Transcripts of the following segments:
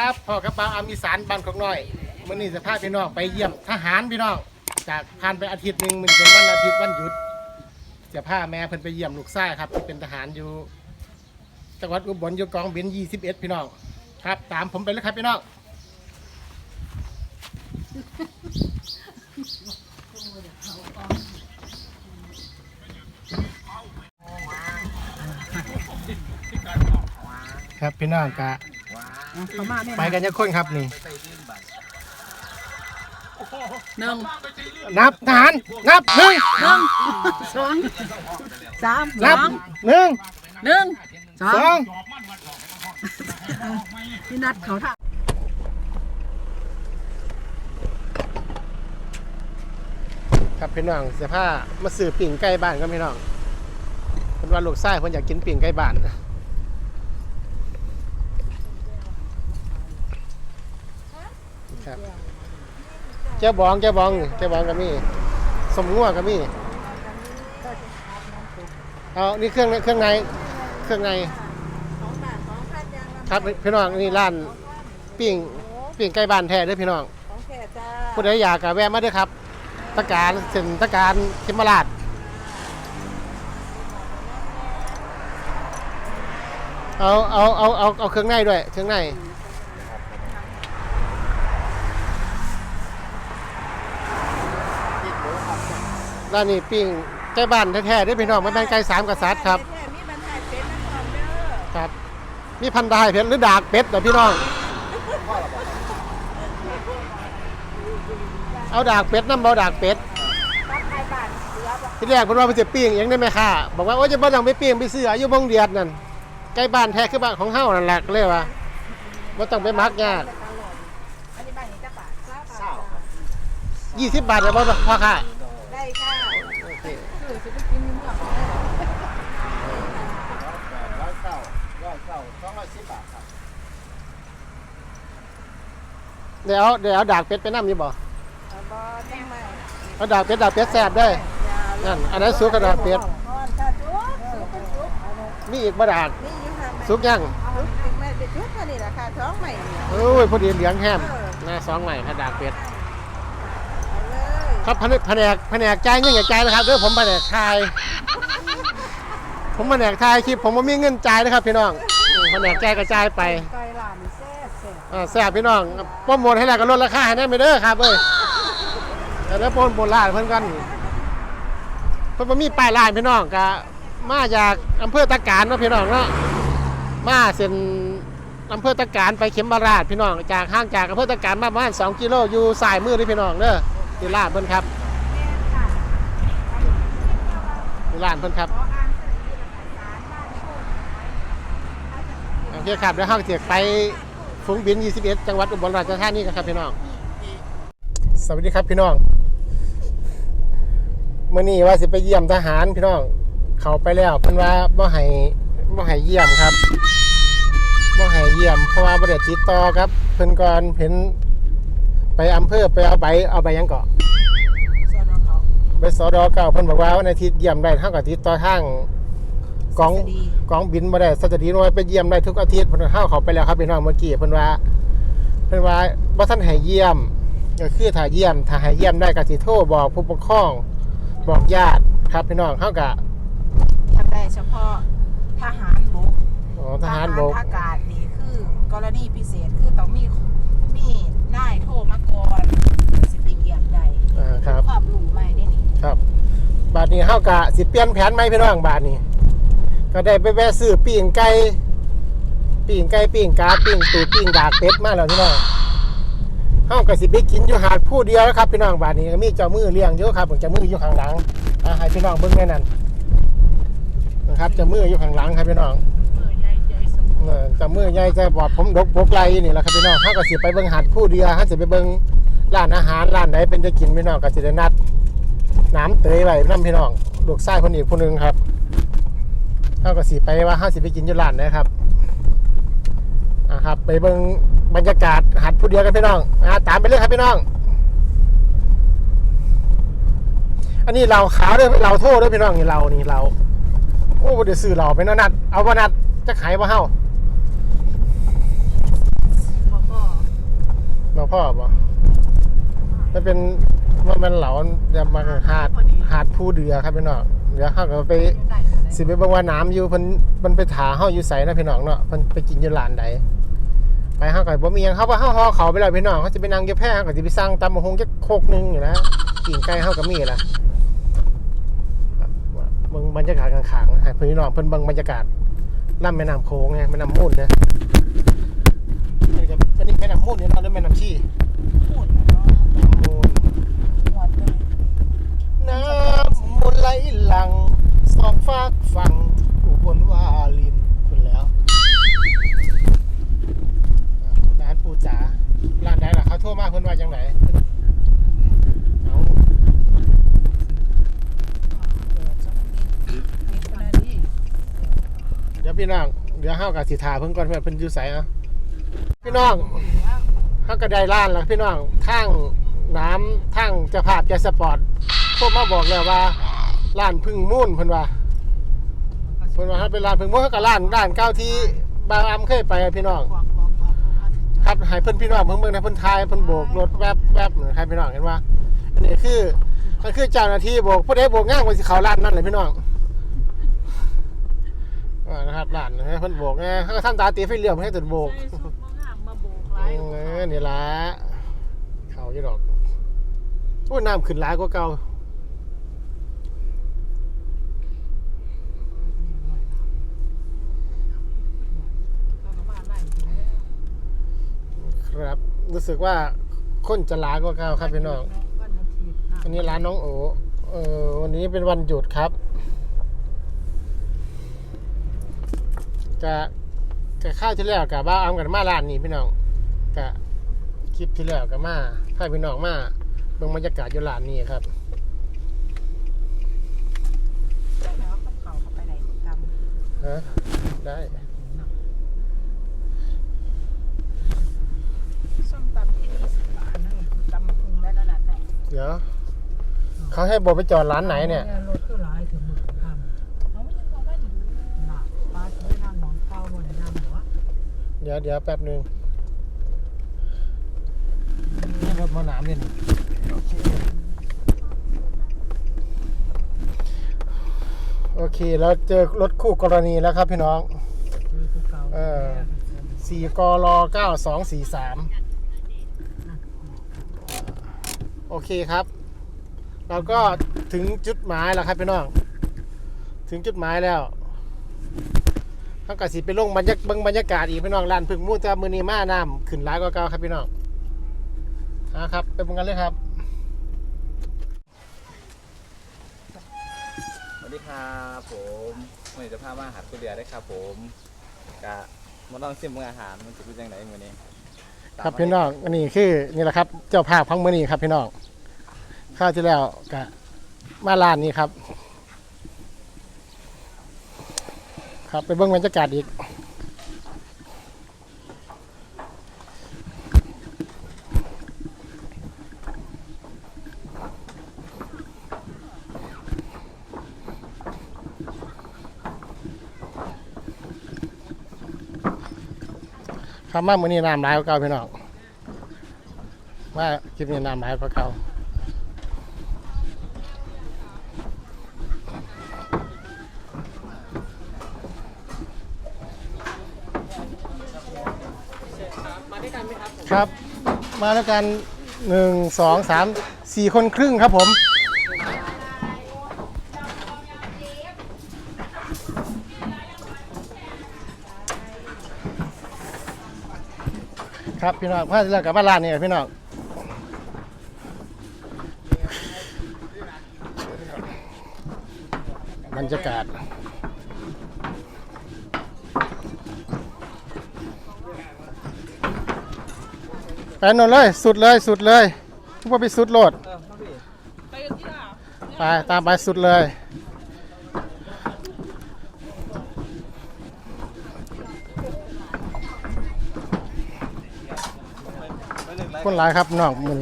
สวัสดีครับพ่อกระเป๋าอามิสานบ้านของน้อยมื่อนี้จะพาพี่น้องไปเยี่ยมทหารพี่น้องจากผ่านไปอาทิตย์หนึ่งมันเป็นวันอาทิตย์วันหยุดจะพาแม่เพิ่นไปเยี่ยมลูกชายครับที่เป็นทหารอยู่จังหวัดอุบลอยู่กองบิน21 พี่น้องครับ ตามผมไปเลยครับพี่น้องครับพี่น้องกะ เขามาเนี่ยไปกันยังคนครับนี่หนึ่งนับทหารนับหนึ่งหนึ่งสองสามนับสองหนึ่งหนึ่งสอสองงพี่นัดเขาท่าครับพี่น้องเสื้อผ้ามาซื้อปิ่งไก่บ้านครับพี่น้องเพิ่นว่าลูกชายเพิ่นอยากกินปิ่งไก่บ้านครับ เจ้าบองเจ้าบองเจ้าบองก็มีสมงัวก็มีเอานี่เครื่องเครื่องในเครื่องในของบาทของพันยางละครับพี่น้องนี่ร้านปิ่งปิ่งไก่บ้านแท้เด้อพี่น้องของแค่จ้าผู้ใดอยากก็แวะมาเด้วยครับตะการเส้นตะการคิมราชเอาเอาเอาเอาเอาเครื่องในด้วยเครื่องใน ร้านนี้ปิ้งไก่บ้านแท้ๆเด้วยพี่น้องไม่เป็นไก่สามกษัตริย์ครับแท้ๆมีบรรทัดเป็นน้ำหอมเด้อครับมีพันธุ์ได้เพชรหรือดากเป็ดเดี๋ยวพี่น้อง เอาดากเป็ดน้ำเบาดากเป็ดตับไทยบาทเหลือบ่ที่แรกเพิ่นว่าเพิ่นจะปิ้งเองได้ไหมค่ะ บอกว่าโอ้ยจะบ่ต้องไปปิ้งไปซื้ออายุบงเดียดนั่นใกล้บ้านแท้คือบ้านของเฮานั่นแหละก็เลยว่าบ่ต้องไปมักยากอันนี้บาทนี้จะบาทเศร้าบาท20บาทได้บ่พ่อค่ะได้ค่ะ โอเค คือจะไปกินเมื่อของได้ เดี๋ยวเดี๋ยวเอาดากเป็ดไปนำอยู่บ่เอาบ่แจ้งมาเอาดากเป็ดดากเป็ดแซ่บเด้อนั่นอันนั้นสุกกระดาษเป็ดก่อนค่ะจุ๊บจุ๊บเป็นจุ๊บมีอีกบ่ดากนี่อยู่ค่ะสุกยังจุ๊บอีกแม่เป็นจุ๊บเท่านี้แหละค่ะท้องใหม่เนี่ยโอ้ยพอดีเหลืองแฮมหน้าซองใหม่ค่ะดากเป็ด เอาเลยครับแผนกแผนกแผนกจ่ายเงินอย่าจ่ายนะครับเด้อผมแผนกทาย ผมแผนกทายคลิปผมบ่มีเงินจ่ายนะครับพี่น้องอืมแผนกจ่ายก็จ่ายไปไก่ อ่าแซ่บพี่น้องโปรโมทให้แล้วก็ลดราคาให้ได้ไหมเด้อครับเอ้ยแต่แล้วโปรโมทร้านเพิ่นกันเพิ่นบ่มีป้ายร้านพี่น้องก็มาจากอำเภอตะการเนาะพี่น้องเนาะมาเส้นอำเภอตะการไปเข็มราชพี่น้องจากห้างจากอำเภอตะการมาประมาณ2กิโลอยู่สายมือนี่พี่น้องเด้อที่ร้านเพิ่นครับที่ร้านเพิ่นครับโอเคครับเดี๋ยวเฮาจะไป ฝูงบิน 21 จังหวัดอุบลราชธานีกันครับพี่น้อง สวัสดีครับพี่น้องเมื่อนี้ว่าสิไปเยี่ยมทหารพี่น้อง เขาไปแล้วเพิ่นว่าบ่ให้บ่ให้เยี่ยมครับบ่ให้เยี่ยมเพราะว่าบ่ได้ติดต่อครับ เพิ่นก่อนเห็นไปอำเภอไปเอาใบเอาใบหยังเกาะสอนเขาไปสอดอเก่าเพิ่นบอกว่าวันอาทิตย์เยี่ยมได้เท่ากับติดต่อทาง กองสัสดีกองบินบ่ได้สัตดีน้อยไปเยี่ยมได้ทุกอาทิตย์เพิ่นเข้าเขาไปแล้วครับพี่น้องเมื่อกี้เพิ่นว่าเพิ่นว่าบ่ทันให้เยี่ยมก็คือถ้าเยี่ยมถ้าให้เยี่ยมได้ก็สิโทรบอกผู้ปกครองบอกญาติครับพี่น้องเฮาก็ทำได้เฉพาะทหารบกอ๋อทหารบกอากาศนี่คือกรณีพิเศษคือต้องมีมีนายโทรมาก่อนสิไปเยี่ยมได้อ่าครับความรู้ใหม่ได้นี่ครับบาดนี้เฮาก็สิเปลี่ยนแผนใหม่พี่น้องบาดนี้ ก็ได้ไปแวะซื้อปิ้งไก่ปิ้งไก่ปิ้งกาปิ้งตูปิ้งดากเป็ดมาแล้วพี่น้องเฮาก็สิไปกินอยู่หาดผู้เดียวแล้วครับพี่น้องบาดนี้มีเจ้ามือเลี้ยงอยู่ครับเจ้ามืออยู่ข้างหลังอาให้พี่น้องเบิ่งแม่นั่นนะครับเจ้ามืออยู่ข้างหลังครับพี่น้องเจ้ามือใหญ่ใจบอดผมดกบกไลนี่แหละครับพี่น้องเฮาก็สิไปเบิ่งหาดผู้เดียวเฮาสิไปเบิ่งร้านอาหารร้านไหนเป็นจะกินพี่น้องก็สิได้นัดน้ำเตยไว้นํพี่น้องลูกชายคนอีกผู้หนึงครับ เฮาก็สิไปว่าเฮาสิบไปกินยู่ร้านไหนครับอ่าครับ ไปเบิงบรรยากาศหาดผู้เดียวกันพี่น้องอ่าตามไปเลยครับพี่น้อง อันนี้เราขาวด้วยเราโทษด้วยพี่น้องนี่เรานี่เราโอ้บ่ได้ซื้อเราไปนะนัดเอาบ่นัดจะขายบ่าเฮาบ่พ่อบ่มันเป็นมันเป็นเหลาจะมาหาดหาดผู้เดือครับพี่น้อง เดี๋ยวเขาก็ไปได้เลยสิไปเบิ่งว่าน้ำอยู่เพิ่นมันไปถาเฮาอยู่ไสนะพี่น้องเนาะเพิ่นไปกินอยู่ร้านใดไปเฮาก็บ่มีหยังเฮาว่าเฮาฮอเขาไปแล้วพี่น้องเขาสิไปนั่งอยู่แพร่เฮาก็สิไปสั่งตำบักหุ่งจักโคกหนึงอยู่นะกินไก่เฮาก็มีล่ะครับว่าเบิ่งบรรยากาศข้างๆนะให้พี่น้องเพิ่นเบิ่งบรรยากาศลำแม่น้ำโขงไงแม่น้ำมูลนะอันนี้ก็อันนี้แม่น้ำมูลนี่เนาะหรือแม่น้ำชีพูดเนาะน้ำมูลหมดเลยน้ำมูล ไหลหลังสองฝากฝั่งอุบลวาลินคุณแล้วร้านปูจ๋าร้านไหนล่ะเขาโทรมาเพิ่นว่าจังไหนเอาเดี๋ยวพี่น้องเดี๋ยวเฮากับสิทาเพิ่นก่อนเพื่อนเพิ่นอยู่ไสอะพี่น้องเฮาก็ได้ร้านแล้วพี่น้องทางน้ำทางจะภาพจะสปอร์ตพวกมาบอกแล้วว่า ร้านพึ่งมุ่นเพิ่นว่าเพิ่นว่าให้เป็นร้านพึ่งมุ่นเฮาก็ร้านร้านเก้าที่บางอำเคยไปอะพี่น้องครับให้เพิ่นพี่น้องเพิ่นเมืองนะเพิ่นทายเพิ่นโบกรถแวบแวบนะครับพี่น้องเห็นว่าอันนี้คือมันคือเจ้าหน้าที่โบกผู้ใดโบกง่ายกว่าสิเขาร้านนั่นเลยพี่น้องอ่านะครับร้านนะเพิ่นโบกไงเขาก็ทำตาตีไฟเหลี่ยมให้จนโบกใส่ชุดมางามมาโบกเออนี่ละเขาอยู่ดอกโอ้ยน้ำขึ้นหลายกว่าเก่า ครับ รู้สึกว่าคนจะหลายกว่าเก่าครับพี่น้องอันนี้ร้านน้องโอเออวันนี้เป็นวันหยุดครับกะกะข้าวที่แล้วกะบ้าเอากันมาร้านนี้พี่น้องกะคลิปที่แล้วกะมาพาพี่น้องมาเบิ่งบรรยากาศอยู่ร้านนี้ครับแล้วกับเขาเข้าไปไหนตำฮะได้ เดี๋ยวเขาให้โบไปจอดร้านไหนเนี่ยรถก็หลายถึงหมื่นค่ะเดี๋ยวเดี๋ยวแป๊บหนึ่งนี่รถมอน้ำเนี่ยโอเคแล้วเจอรถคู่กรณีแล้วครับพี่น้อง คือสี่กูเก้าสองสี่สาม โอเคครับ เราก็ถึงจุดหมายแล้วครับพี่น้อง ถึงจุดหมายแล้วเขากสิไปลงบรรยากเบิ่งบรรยากาศอีกพี่น้องร้านพึ่งมูจะมือนีมาน้ำขึ้นร้ายกว่าเก่าครับพี่น้องนะครับไปเบิ่งกันเลยครับสวัสดีครับผมวันนี้จะพามาหารกุเรียได้ครับ ผมกะมาลองชิมมื้ออาหารมันจะเป็นยังไงมื้อนี้ ครับพี่น้องอันนี้คือนี่แหละครับ เจ้าภาพพังมือนี้ครับพี่น้องข้าวที่แล้วกะมาลานนี้ครับ ครับไปเบิ้งบรรยากาศอีก ครับมามือนี้น้ำหลายกว่าเก่าพี่น้องว่าคลิปนี้น้ำหลายกว่าเก่าครับ มาแล้วกันหนึ่งสองสามสี่คนครึ่งครับผม ครับพี่น้องมาแล้วกลับบ้านร้านนี่พี่น้องบรรยากาศไปโนนเลย สุดเลยสุดเลยพวกไปสุดโลดเออมาพี่ไปตามไปสุดเลย คนหลายครับนอกมือ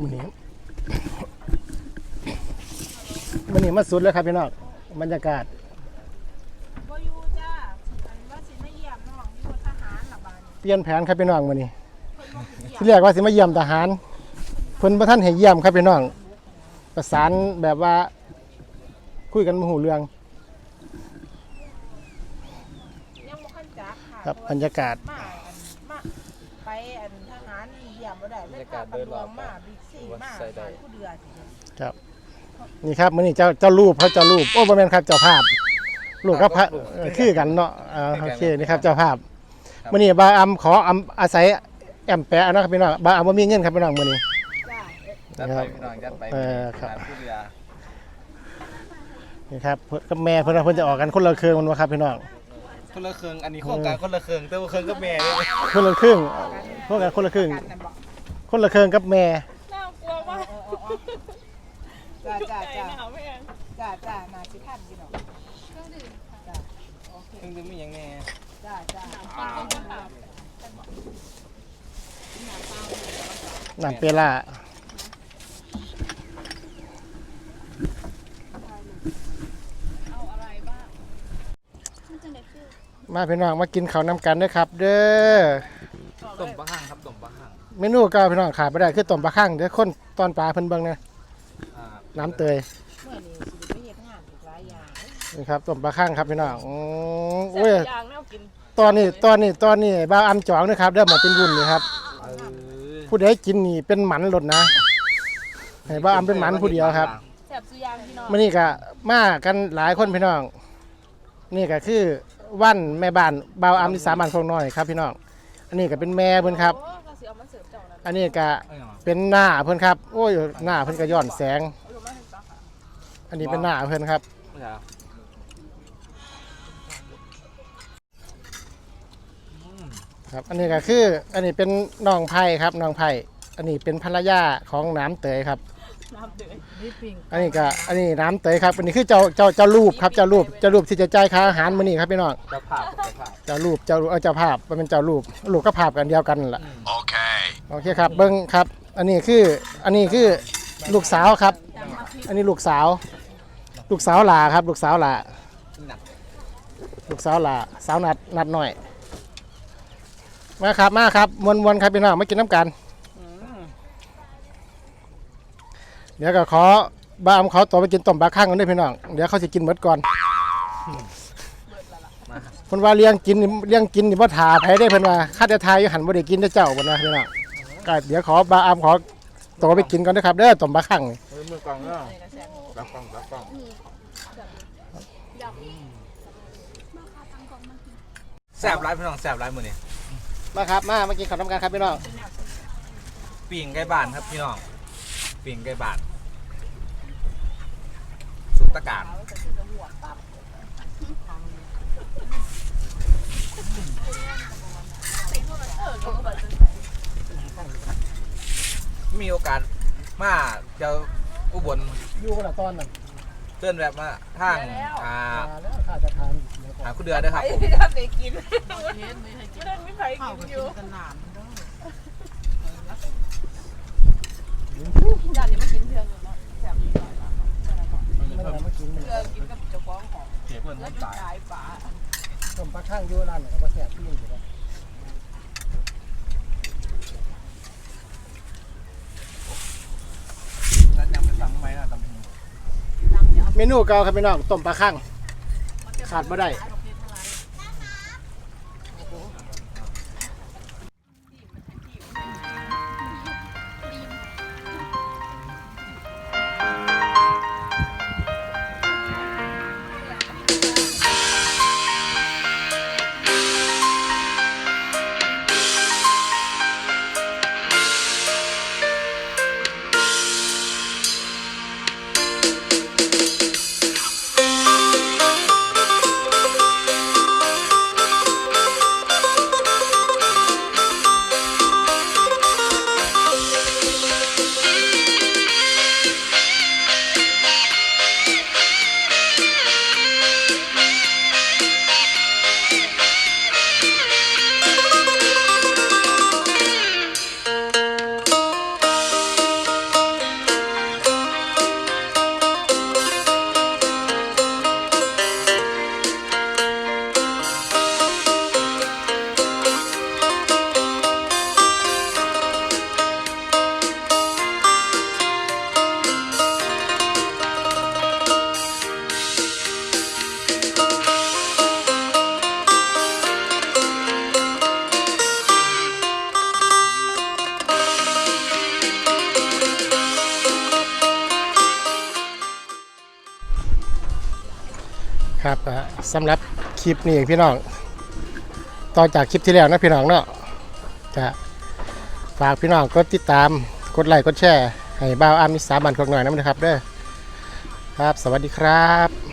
มันนี้มันนี้มาสุดแล้วครับพี่นองบรรยากาศ ลี่ยนแผนครับพี่น้องมื้อนี้เพิ่นบ่ไปเยี่ยมที่แรกว่าสิมาเยี่ยมทหารเพิ่นบ่ทันให้เยี่ยมครับพี่น้อง ประสานแบบว่า คุยกันบ่ฮู้เรื่องยังบ่คันจักค่ะครับเพาะบรรยากาศมาอันมาไปอันทหารเยี่ยมบ่ได้เลยพาตำรวจมาบิ๊กซีมาทหารผู้เดือสิครับ นี่ครับมื้อนี้เจ้าเจ้ารูปเขาเจ้ารูปโอ้บ่แม่นครับเจ้าภาพลูกกับพระเออคือกันเนาะอ่าโอเคนี่ครับเจ้าภาพ มื้อนี้บาอำขออำอาศัยแอมแปะเนาะครับพี่น้องบาอำบ่มีเงินครับพี่น้องมื้อนี้ จ้าจัดไปพี่น้องจัดไปเออครับหาดผู้เรือนี่ครับเพิ่นกับแม่เพิ่นว่าเพิ่นจะออกกันคนละเครื่องมันว่าครับพี่น้องคนละเครื่องอันนี้โครงการคนละเครื่องแต่ว่าเครื่องก็แม่เลยคนละครึ่งพวกกันคนละครึ่งกันนั่นบอกคนละเครื่องกับแม่น่ากลัวมากจ้าจ้าจ้าหนาวไม่เองจ้าจ้านาสิทันพี่น้องจ้าโอเค เครื่องจะมีอย่างแน่ จ้าจ้าน้ำเปล่าเอาอะไรบ้างมาพี่น้องมากินข้าวน้ำกันเด้อครับ เด้อต้มปลาข้างครับต้มปลาข้างเมนูเก็พี่น้องขาดไม่ได้คือต้มปลาข้างเดี๋ยวคนตอนปลาเพิ่นเบิ่งนะอ่าน้ำเตยเมื่อนี้สิไปเฮ็ดงานอีกหลายอย่างนี่ครับต้มปลาข้างครับพี่น้องอือโอ้ยยางแนวกิน ตอนนี้ตอนนี้ตอนนี้บ้าวอำจองนะครับเด้อหมาเป็นรุ่นนี่ครับเออผู้ใดกินนี่เป็นหมันหลดนะให้บ้าวอำเป็นหมันผู้เดียวครับแสบสุยางพี่น้องมื่อนี้ก็มากันหลายคนพี่น้อง นี่ก็คือวันแม่บ้านบ่าวอำที่สามัญคงน้อยครับ พี่น้อง อันนี้ก็เป็นแม่เพิ่นครับ โอ้ก็สิเอามาเสิร์ฟเจ้านะอันนี้ก็เอาอย่างไรเป็นหน้าเพิ่นครับ โอ้ยหน้าเพิ่นก็ย้อนแสง เอาลงมาให้จ้าค่ะอันนี้เป็นหน้าเพิ่นครับ ไม่ใช่เหรออื ครับ อันนี้ก็คือ อันนี้เป็นน้องไผ่ครับน้องไผ่อันนี้เป็นภรรยาของน้ำเตยครับ น้ำเดือดนี่ปิ่งอันนี้ก็ อันนี้น้ำเตยครับ อันนี้คือเจ้าเจ้าเจ้ารูปครับ เจ้ารูป เจ้ารูปที่จะจ่ายค่าอาหารมื้อนี้ครับพี่น้อง เจ้าภาพเจ้าภาพเจ้ารูป เจ้ารูปเออเจ้าภาพ มันเป็นเจ้ารูป รูปก็ภาพกันเดียวกันนั่นแหละโอเคครับ เบิ้งครับ อันนี้คือ อันนี้คือลูกสาวครับ อันนี้ลูกสาว ลูกสาวหลาครับ ลูกสาวหลา หนักลูกสาวหลา สาวนัดนัดหน่อย มาครับมาครับมวนมวนๆครับพี่น้องมากินน้ำกันอืมเดี๋ยวก็ขอบ้ามขอตัวไปกินต้มปลาข้างกันด้วยพี่น้อง เดี๋ยวเขาจะกินหมดก่อนมาเพิ่นว่าเลี้ยงกินนี่เลี้ยงกินนี่บ่ถาไผได้เพิ่นว่าคาแต่ทายอยู่หันบ่ได้กินแต่เจ้าเพิ่นว่าพี่น้องก็เดี๋ยวขอบ้าอามขอตัวไปกินก่อนนะครับเด้อต้มปลาข้างนี่เฮ้ยมือกล่องเนาะรับกล่องรับกล่องแซ่บร้ายพี่น้องแซ่บร้ายมือนี่ มาครับมามากินข้าวน้ำกันครับพี่น้องปิ่งไก่บ้านครับพี่น้องปิ่งไก่บ้านสุตะการมีโอกาสมาเจ้าอุบลอยู่กันละตอนนั้น เตือนแบบมาทางอ่ามาแล้วข้าจะทานเดี๋ยวก่อนหาคุณเดือด้วยครับผมถ้าไปกินไม่ได้ไม่ใครข้าวกิก็นอกิยู่นกันหนามเด้ออยากเดี๋ยวมากินเพื่อนเนาะแสบดีหน่อยละไม่ได้มากินมันเพื่อนกินกับเจ้าของของเสียเพื่อนแล้วตายขายปลาต้มปลาข้างอยู่ร้านไหนก็แซ่บที่นี่อยู่แล้วแล้วยังไปสั่งไหมนะตำหู เมนูเก่าครับพี่น้องต้มปลาข้างขาดบ่ได้ สำหรับคลิปนี้พี่น้องต่อจากคลิปที่แล้วนะพี่น้องเนาะจะฝากพี่น้องกดติดตามกดไลค์กดแชร์ให้บ่าวอามิสาบันคกหน่อยน้ำนะครับเด้อครับ สวัสดีครับ